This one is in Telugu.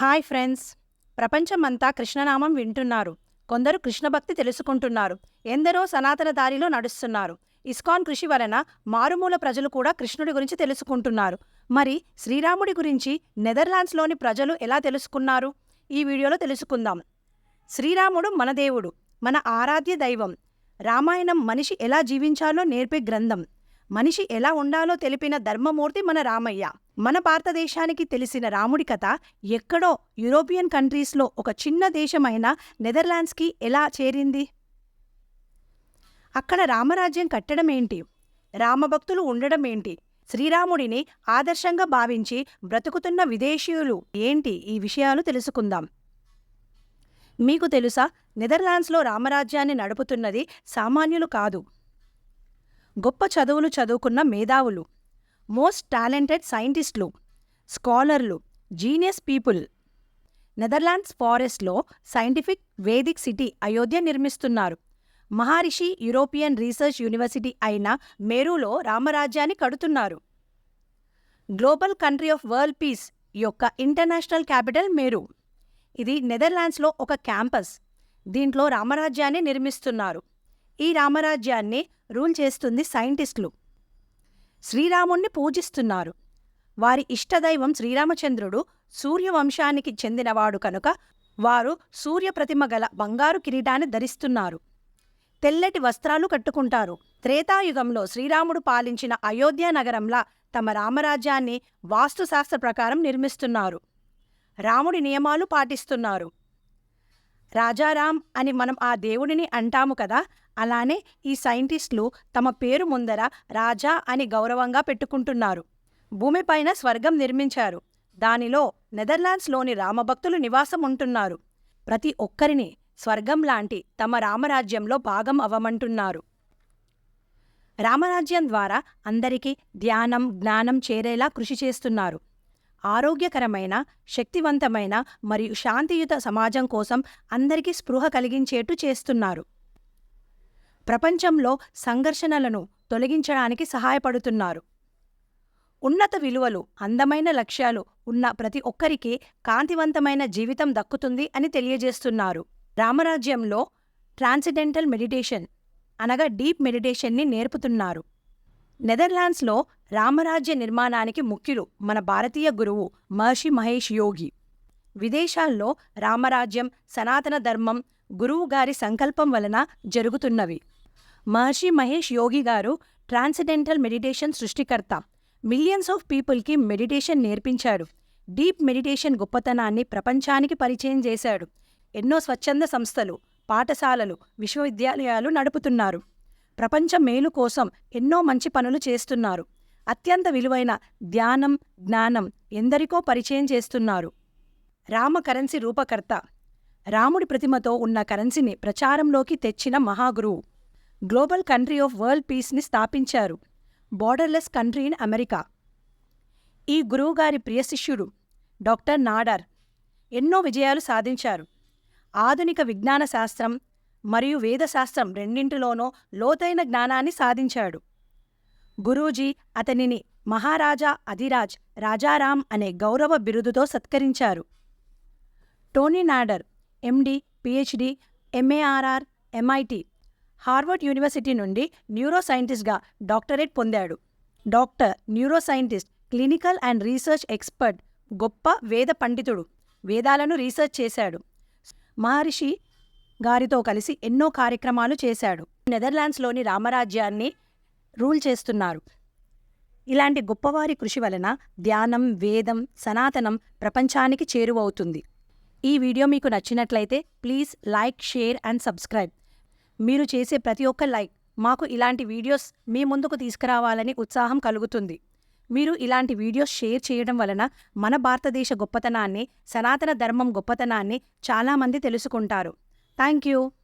Hi friends. ప్రపంచమంతా కృష్ణనామం వింటున్నారు. కొందరు కృష్ణభక్తి తెలుసుకుంటున్నారు. ఎందరో సనాతన దారిలో నడుస్తున్నారు. ఇస్కాన్ కృషి వలన మారుమూల ప్రజలు కూడా కృష్ణుడి గురించి తెలుసుకుంటున్నారు. మరి శ్రీరాముడి గురించి నెదర్లాండ్స్లోని ప్రజలు ఎలా తెలుసుకున్నారు? ఈ వీడియోలో తెలుసుకుందాం. శ్రీరాముడు మన దేవుడు మన ఆరాధ్య దైవం. రామాయణం మనిషి ఎలా జీవించాలో నేర్పే గ్రంథం. మనిషి ఎలా ఉండాలో తెలిపిన ధర్మమూర్తి మన రామయ్య. మన భారతదేశానికి తెలిసిన రాముడి కథ ఎక్కడో యూరోపియన్ కంట్రీస్లో ఒక చిన్న దేశమైన నెదర్లాండ్స్కి ఎలా చేరింది? అక్కడ రామరాజ్యం కట్టడం ఏంటి? రామభక్తులు ఉండడం ఏంటి? శ్రీరాముడిని ఆదర్శంగా భావించి బ్రతుకుతున్న విదేశీయులు ఏంటి? ఈ విషయాలు తెలుసుకుందాం. మీకు తెలుసా నెదర్లాండ్స్లో రామరాజ్యాన్ని నడుపుతున్నది సామాన్యులు కాదు. గొప్ప చదువులు చదువుకున్న మేధావులు. మోస్ట్ టాలెంటెడ్ సైంటిస్టులు స్కాలర్లు జీనియస్ పీపుల్. నెదర్లాండ్స్ ఫారెస్ట్లో సైంటిఫిక్ వేదిక్ సిటీ అయోధ్య నిర్మిస్తున్నారు. మహారిషి యూరోపియన్ రీసెర్చ్ యూనివర్సిటీ అయిన మేరూలో రామరాజ్యాన్ని కడుతున్నారు. Global country of world peace యొక్క ఇంటర్నేషనల్ క్యాపిటల్ మేరు. ఇది నెదర్లాండ్స్లో ఒక క్యాంపస్. దీంట్లో రామరాజ్యాన్ని నిర్మిస్తున్నారు. ఈ రామరాజ్యాన్ని రూల్ చేస్తుంది సైంటిస్టులు. శ్రీరాముణ్ణి పూజిస్తున్నారు. వారి ఇష్టదైవం శ్రీరామచంద్రుడు సూర్యవంశానికి చెందినవాడు కనుక వారు సూర్యప్రతిమ గల బంగారు కిరీటాన్ని ధరిస్తున్నారు. తెల్లటి వస్త్రాలు కట్టుకుంటారు. త్రేతాయుగంలో శ్రీరాముడు పాలించిన అయోధ్య నగరంలా తమ రామరాజ్యాన్ని వాస్తుశాస్త్ర ప్రకారం నిర్మిస్తున్నారు. రాముడి నియమాలు పాటిస్తున్నారు. రాజారాం అని మనం ఆ దేవుడిని అంటాము కదా అలానే ఈ సైంటిస్టులు తమ పేరు ముందర రాజా అని గౌరవంగా పెట్టుకుంటున్నారు. భూమిపైన స్వర్గం నిర్మించారు. దానిలో నెదర్లాండ్స్లోని రామభక్తులు నివాసం ఉంటున్నారు. ప్రతి ఒక్కరిని స్వర్గం లాంటి తమ రామరాజ్యంలో భాగం అవ్వమంటున్నారు. రామరాజ్యం ద్వారా అందరికీ ధ్యానం జ్ఞానం చేరేలా కృషి చేస్తున్నారు. ఆరోగ్యకరమైన శక్తివంతమైన మరియు శాంతియుత సమాజం కోసం అందరికీ స్పృహ కలిగించేట్టు చేస్తున్నారు. ప్రపంచంలో సంఘర్షణలను తొలగించడానికి సహాయపడుతున్నారు. ఉన్నత విలువలు అందమైన లక్ష్యాలు ఉన్న ప్రతి ఒక్కరికి కాంతివంతమైన జీవితం దక్కుతుంది అని తెలియజేస్తున్నారు. రామరాజ్యంలో ట్రాన్సిడెంటల్ మెడిటేషన్ అనగా డీప్ మెడిటేషన్ని నేర్పుతున్నారు. నెదర్లాండ్స్లో రామరాజ్య నిర్మాణానికి ముఖ్యులు మన భారతీయ గురువు మహర్షి మహేష్ యోగి. విదేశాల్లో రామరాజ్యం సనాతన ధర్మం గురువు గారి సంకల్పం వలన జరుగుతున్నవి. మహర్షి మహేష్ యోగి గారు ట్రాన్సిడెంటల్ మెడిటేషన్ సృష్టికర్త. మిలియన్స్ ఆఫ్ పీపుల్కి మెడిటేషన్ నేర్పించాడు డీప్ మెడిటేషన్ గొప్పతనాన్ని ప్రపంచానికి పరిచయం చేశాడు. ఎన్నో స్వచ్ఛంద సంస్థలు పాఠశాలలు విశ్వవిద్యాలయాలు నడుపుతున్నారు. ప్రపంచ మేలు కోసం ఎన్నో మంచి పనులు చేస్తున్నారు. అత్యంత విలువైన ధ్యానం జ్ఞానం ఎందరికో పరిచయం చేస్తున్నారు. రామ కరెన్సీ రూపకర్త. రాముడి ప్రతిమతో ఉన్న కరెన్సీని ప్రచారంలోకి తెచ్చిన మహాగురువు గ్లోబల్ కంట్రీ ఆఫ్ వరల్డ్ పీస్ని స్థాపించారు. Borderless country in America. ఈ గురువుగారి ప్రియ శిష్యుడు డాక్టర్ నాడార్ ఎన్నో విజయాలు సాధించారు. ఆధునిక విజ్ఞాన శాస్త్రం మరియు వేదశాస్త్రం రెండింటిలోనూ లోతైన జ్ఞానాన్ని సాధించాడు. గురూజీ అతనిని మహారాజా అధిరాజ్ రాజారాం అనే గౌరవ బిరుదుతో సత్కరించారు. Tony Nader MD PhD MARR MIT Harvard university నుండి న్యూరో సైంటిస్ట్గా డాక్టరేట్ పొందాడు. Doctor neuro scientist clinical and research expert గొప్ప వేద పండితుడు వేదాలను రీసెర్చ్ చేశాడు. మహర్షి గారితో కలిసి ఎన్నో కార్యక్రమాలు చేశాడు. నెదర్లాండ్స్లోని రామరాజ్యాన్ని రూల్ చేస్తున్నారు. ఇలాంటి గొప్పవారి కృషి వలన ధ్యానం వేదం సనాతనం ప్రపంచానికి చేరువవుతుంది. ఈ వీడియో మీకు నచ్చినట్లయితే please like share and subscribe. మీరు చేసే ప్రతి ఒక్క లైక్ మాకు ఇలాంటి వీడియోస్ మీ ముందుకు తీసుకురావాలని ఉత్సాహం కలుగుతుంది. మీరు ఇలాంటి వీడియోస్ షేర్ చేయడం వలన మన భారతదేశ గొప్పతనాన్ని సనాతన ధర్మం గొప్పతనాన్ని చాలామంది తెలుసుకుంటారు. Thank you.